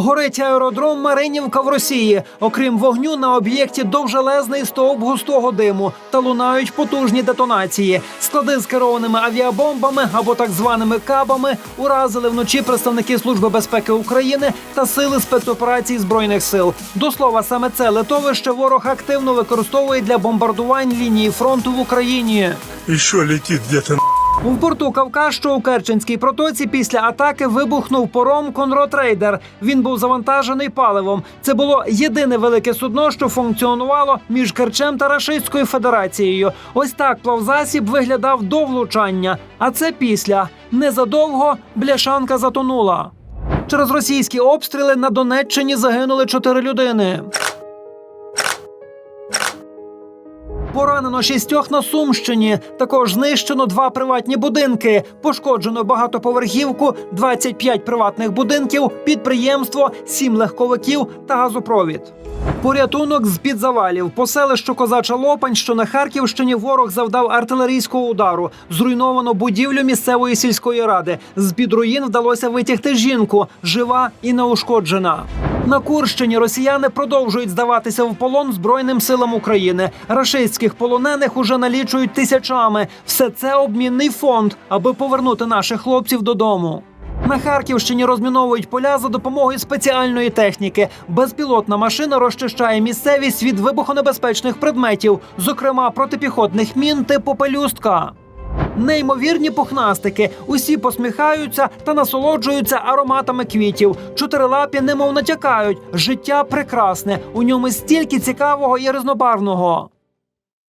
Горить аеродром Маринівка в Росії. Окрім вогню, на об'єкті довжелезний стовп густого диму та лунають потужні детонації. Склади з керованими авіабомбами або так званими кабами уразили вночі представники Служби безпеки України та сили спецоперацій збройних сил. До слова, саме це литовище ворог активно використовує для бомбардувань лінії фронту в Україні. Еще летит где-то У порту Кавказ, що у Керченській протоці, після атаки вибухнув пором Конрод Рейдер. Він був завантажений паливом. Це було єдине велике судно, що функціонувало між Керчем та Рашистською Федерацією. Ось так плавзасіб виглядав до влучання. А це після незадовго бляшанка затонула. Через російські обстріли на Донеччині загинули чотири людини. Поранено шістьох на Сумщині. Також знищено два приватні будинки. Пошкоджено багатоповерхівку, 25 приватних будинків, підприємство, 7 легковиків та газопровід. Порятунок з під завалів по селищу Козача Лопань, що на Харківщині ворог завдав артилерійського удару. Зруйновано будівлю місцевої сільської ради. З під руїн вдалося витягти жінку, жива і неушкоджена. На Курщині росіяни продовжують здаватися в полон Збройним силам України. Рашистських полонених уже налічують тисячами. Все це обмінний фонд, аби повернути наших хлопців додому. На Харківщині розміновують поля за допомогою спеціальної техніки. Безпілотна машина розчищає місцевість від вибухонебезпечних предметів, зокрема протипіхотних мін типу пелюстка. Неймовірні пухнастики. Усі посміхаються та насолоджуються ароматами квітів. Чотирилапі немов натякають. Життя прекрасне. У ньому стільки цікавого і різнобарвного.